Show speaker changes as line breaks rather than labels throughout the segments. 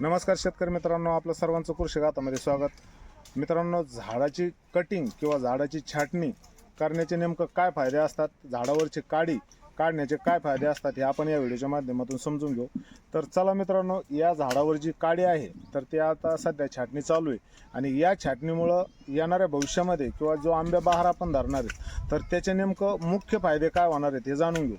नमस्कार शेतकरी मित्रांनो आपलं सर्वांचं कृषी गातामध्ये स्वागत. मित्रांनो झाडाची कटिंग किंवा झाडाची छाटणी करण्याचे नेमकं काय फायदे असतात? झाडावरची काडी काढण्याचे काय फायदे असतात? हे आपण या व्हिडिओच्या माध्यमातून समजून घेऊ. तर चला मित्रांनो या झाडावर जी काडी आहे तर ती आता सध्या छाटणी चालू आहे. आणि या छाटणीमुळं येणाऱ्या भविष्यामध्ये किंवा जो आंब्या बहार आपण धरणार आहे तर त्याचे नेमकं मुख्य फायदे काय होणार आहेत हे जाणून घेऊ.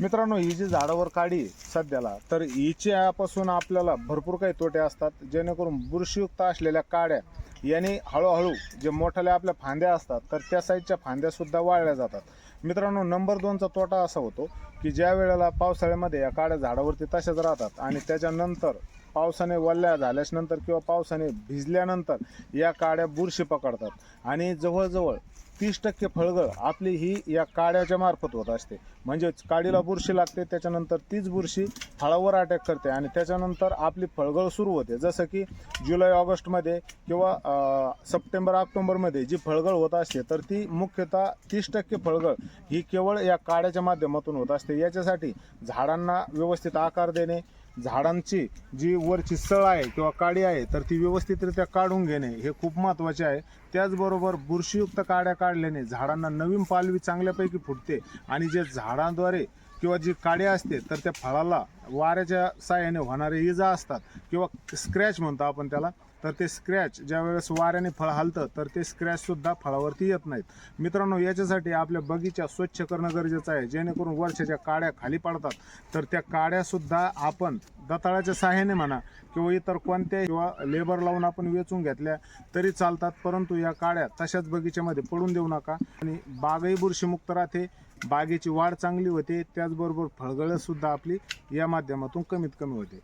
मित्रांनो ही जी झाडावर काडी आहे सध्याला तर हिच्यापासून आपल्याला भरपूर काही तोटे असतात जेणेकरून बुरशीयुक्त असलेल्या काड्या याने हळूहळू जे मोठ्याल्या आपल्या फांद्या असतात तर त्या साईडच्या फांद्यासुद्धा वाळल्या जातात. मित्रांनो नंबर दोनचा तोटा असा होतो की ज्या वेळेला पावसाळ्यामध्ये या काड्या झाडावरती तशाच राहतात आणि त्याच्यानंतर पावसाने वल्ल्या झाल्याच्यानंतर किंवा पावसाने भिजल्यानंतर या काड्या बुरशी पकडतात. आणि जवळजवळ तीस टक्के फळगळ आपली ही या काड्याच्या मार्फत होत असते. म्हणजेच काडीला बुरशी लागते त्याच्यानंतर तीच बुरशी फळावर अटॅक करते आणि त्याच्यानंतर आपली फळगळ सुरू होते. जसं की जुलै ऑगस्टमध्ये किंवा सप्टेंबर ऑक्टोबरमध्ये जी फळगळ होत असते तर ती मुख्यतः तीस टक्के फळगळ ही केवळ या काड्याच्या माध्यमातून होत असते. याच्यासाठी झाडांना व्यवस्थित आकार देणे झाडांची जी वरची सळ आहे किंवा काडी आहे तर ती व्यवस्थितरित्या काढून घेणे हे खूप महत्त्वाचे आहे. त्याचबरोबर बुरशीयुक्त काड्या काढल्याने झाडांना नवीन पालवी चांगल्यापैकी फुटते आणि जे झाडांद्वारे किंवा जी काड्या असते तर त्या फळाला वाऱ्याच्या साह्याने होणारे इजा असतात किंवा स्क्रॅच म्हणतो आपण त्याला तर ते स्क्रॅच ज्या वेळेस वाऱ्याने फळ हलतं तर ते स्क्रॅचसुद्धा फळावरती येत नाहीत. मित्रांनो याच्यासाठी आपल्या बगीचा स्वच्छ करणं गरजेचं आहे. जेणेकरून वर्षाच्या काड्या खाली पडतात तर त्या काड्यासुद्धा आपण दताळाच्या साह्याने म्हणा किंवा इतर कोणत्याही किंवा लेबर लावून आपण वेचून घेतल्या तरी चालतात परंतु या काड्या तशाच बगीच्यामध्ये पडून देऊ नका. आणि बागही बुरशीमुक्त राहते बागेची वाढ चांगली होते त्याचबरोबर फळगळंसुद्धा आपली या माध्यमातून कमीत कमी होते.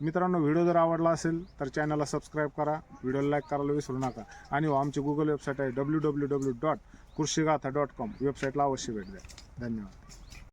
मित्रांनो व्हिडिओ जर आवडला असेल तर चॅनलला सबस्क्राईब करा व्हिडिओला लाईक करायला विसरू नका. आणि हो आमची गुगल वेबसाईट आहे W W W dot Krushigatha dot com वेबसाईटला अवश्य भेट द्या. धन्यवाद.